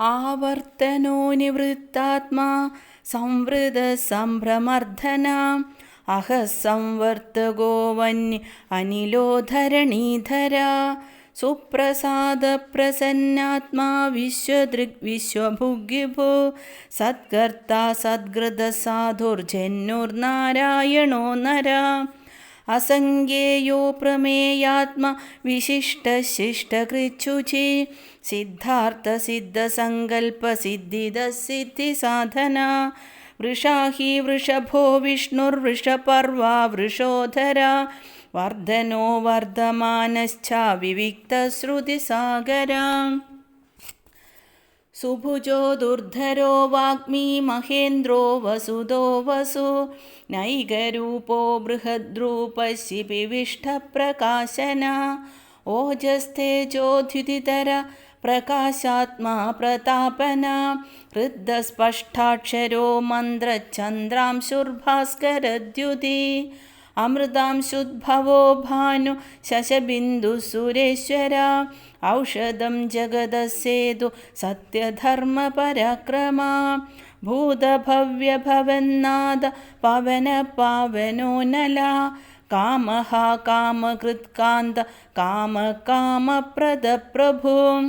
ആവർത്തനോ നിവൃത്താത്മാ സംവൃത സംഭ്രമർദ്ധന. അഹസംവർത്തകോ വന്യ അനിലോധരണീധര സുപ്രസാദപ്രസന്നാത്മാ വിശ്വദൃഗ് വിശ്വഭുഗ്യുഭോ സത്കർത്താ സദ്ഗൃതസാധുർജന്നുർനാരായണോ നര. असङ्गेयो प्रमेयात्मा विशिष्टशिष्टकृच्छुचि। सिद्धार्थसिद्धसङ्कल्पसिद्धिदसिद्धिसाधना। वृषाही वृषभो विष्णुर्वृषपर्वा वृषोधरा। वर्धनो वर्धमानश्च विविक्तश्रुतिसागरा സുഭുജോ ദുർധരോ വാഗ്മി മഹേന്ദ്രോ വസുതോ വസു. നൈകരൂപോ ബൃഹദ്രൂപശിപിവിഷ്ടപ്രകാശന ഓജസ്തേജോദ്യുതിതര പ്രകാശാത്മാ പ്രതാപന. ഹൃദ്സ്പഷ്ടാക്ഷരോ മന്ത്രചന്ദ്രാംശുർഭാസ്കരദ്യുതി അമൃതാംശുദ്ഭവോ ഭാനു ശശബിന്ദു സുരേശ്വര. ഔഷധം ജഗതസേതു സത്യധർമ്മ പരാക്രമ ഭൂതഭവ്യഭവന്നാഥ പവന പാവനോ നല. കാമഹ കാമകൃത്കാന്ത കാമ കാമപ്രദ പ്രഭു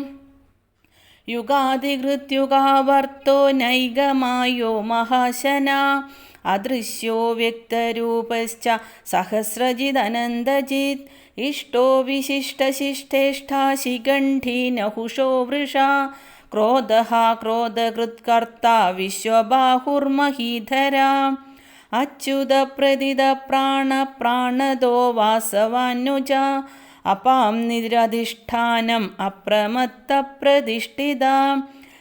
യുഗാതികൃത്യുഗാവർത്തോ നൈകമായോ മഹാശന. അദൃശ്യോ വ്യക്തരൂപശ്ച സഹസ്രജിദനന്ദജിത്. ഇഷ്ടോ വിശിഷ്ടശിഷ്ടേഷ്ഠാ ശിഖണ്ഠി നഹുഷോ വൃഷ. ക്രോധ ക്രോധകൃത്കർത്ത വിശ്വബാഹുർമഹീധര. അച്യുത പ്രതിത പ്രാണ പ്രാണദോ വാസവാനുജ. അപാം നിരധിഷ്ഠാനം അപ്രമത്ത പ്രതിഷ്ഠിത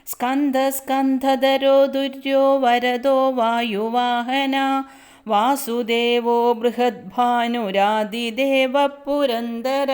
സ്കന്ധസ്കന്ധധരോ ദുര്യോ വരദോ വായുവാഹന. വാസുദേവോ ബൃഹദ്ഭാനുരാതിദേവ പുരന്ദര.